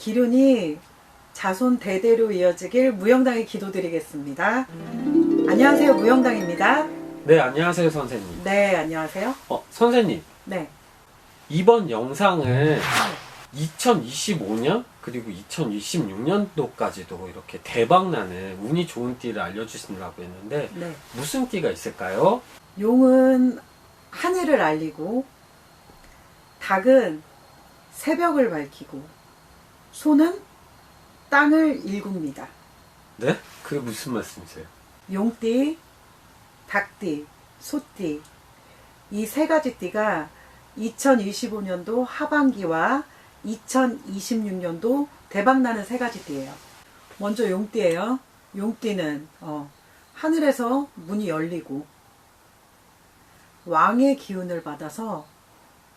기륜이 자손 대대로 이어지길 무영당에 기도드리겠습니다. 안녕하세요, 무영당입니다. 네, 안녕하세요, 선생님. 네, 안녕하세요. 어, 선생님, 네, 이번 영상을 2025년 그리고 2026년도까지도 이렇게 대박나는 운이 좋은 띠를 알려주신다고 했는데 네. 무슨 띠가 있을까요? 용은 하늘을 알리고, 닭은 새벽을 밝히고, 소는 땅을 일굽니다. 네? 그게 무슨 말씀이세요? 용띠, 닭띠, 소띠 이 세 가지 띠가 2025년도 하반기와 2026년도 대박나는 세 가지 띠예요. 먼저 용띠예요. 용띠는 어, 하늘에서 문이 열리고 왕의 기운을 받아서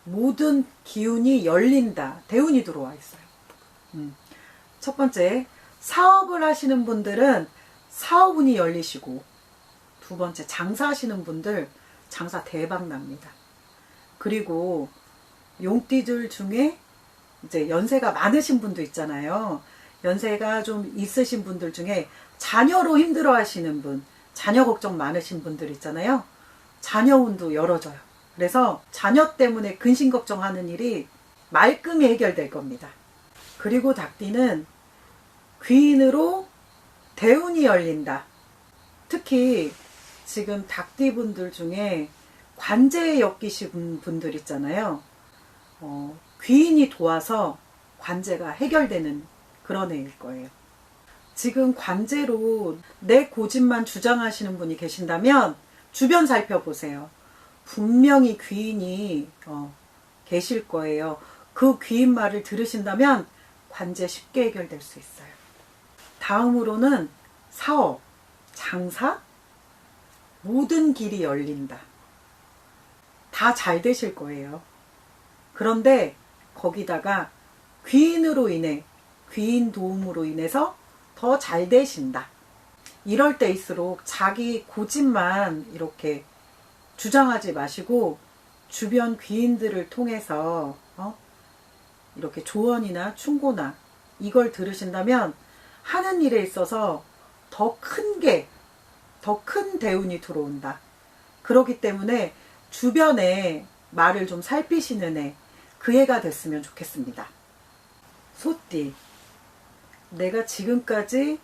모든 기운이 열린다. 대운이 들어와 있어요. 음. 첫 번째, 사업을 하시는 분들은 사업운이 열리시고 두 번째, 장사하시는 분들 장사 대박 납니다. 그리고 용띠들 중에 이제 연세가 많으신 분도 있잖아요. 연세가 좀 있으신 분들 중에 자녀로 힘들어 하시는 분, 자녀 걱정 많으신 분들 있잖아요. 자녀 운도 열어져요. 그래서 자녀 때문에 근심 걱정하는 일이 말끔히 해결될 겁니다. 그리고 닭띠는 귀인으로 대운이 열린다. 특히 지금 닭띠 분들 중에 관제에 엮이신 분들 있잖아요. 어, 귀인이 도와서 관제가 해결되는 그런 애일 거예요. 지금 관제로 내 고집만 주장하시는 분이 계신다면 주변 살펴보세요. 분명히 귀인이 어, 계실 거예요. 그 귀인 말을 들으신다면 관제 쉽게 해결될 수 있어요. 다음으로는 사업, 장사, 모든 길이 열린다. 다 잘 되실 거예요. 그런데 거기다가 귀인으로 인해, 귀인 도움으로 인해서 더 잘 되신다. 이럴 때일수록 자기 고집만 이렇게 주장하지 마시고 주변 귀인들을 통해서 어? 이렇게 조언이나 충고나 이걸 들으신다면 하는 일에 있어서 더 큰 게, 더 큰 대운이 들어온다. 그렇기 때문에 주변에 말을 좀 살피시는 애, 그 애가 됐으면 좋겠습니다. 소띠. 내가 지금까지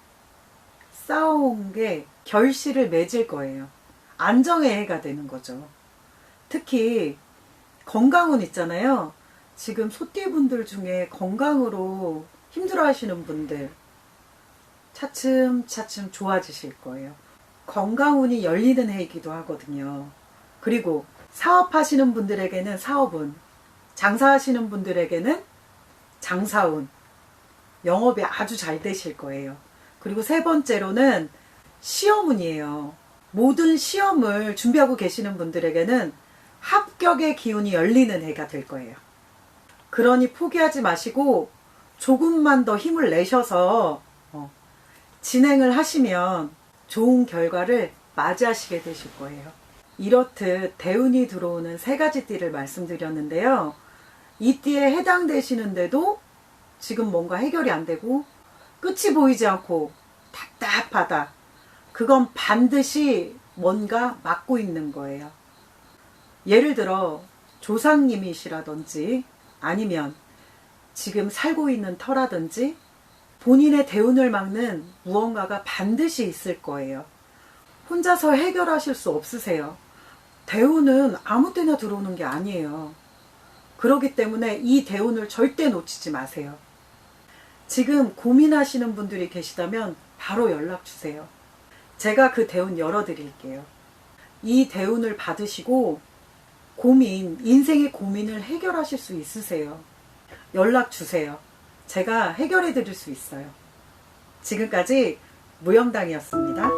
쌓아온 게 결실을 맺을 거예요. 안정의 해가 되는 거죠. 특히 건강운 있잖아요. 지금 소띠분들 중에 건강으로 힘들어 하시는 분들 차츰차츰 좋아지실 거예요. 건강운이 열리는 해이기도 하거든요. 그리고 사업하시는 분들에게는 사업운, 장사하시는 분들에게는 장사운, 영업이 아주 잘 되실 거예요. 그리고 세 번째로는 시험운이에요. 모든 시험을 준비하고 계시는 분들에게는 합격의 기운이 열리는 해가 될 거예요. 그러니 포기하지 마시고 조금만 더 힘을 내셔서 어, 진행을 하시면 좋은 결과를 맞이하시게 되실 거예요. 이렇듯 대운이 들어오는 세 가지 띠를 말씀드렸는데요. 이 띠에 해당되시는데도 지금 뭔가 해결이 안 되고 끝이 보이지 않고 답답하다. 그건 반드시 뭔가 막고 있는 거예요. 예를 들어 조상님이시라든지 아니면 지금 살고 있는 터라든지 본인의 대운을 막는 무언가가 반드시 있을 거예요. 혼자서 해결하실 수 없으세요. 대운은 아무 때나 들어오는 게 아니에요. 그렇기 때문에 이 대운을 절대 놓치지 마세요. 지금 고민하시는 분들이 계시다면 바로 연락 주세요. 제가 그 대운 열어 드릴게요. 이 대운을 받으시고 고민, 인생의 고민을 해결하실 수 있으세요. 연락 주세요. 제가 해결해 드릴 수 있어요. 지금까지 무영당이었습니다.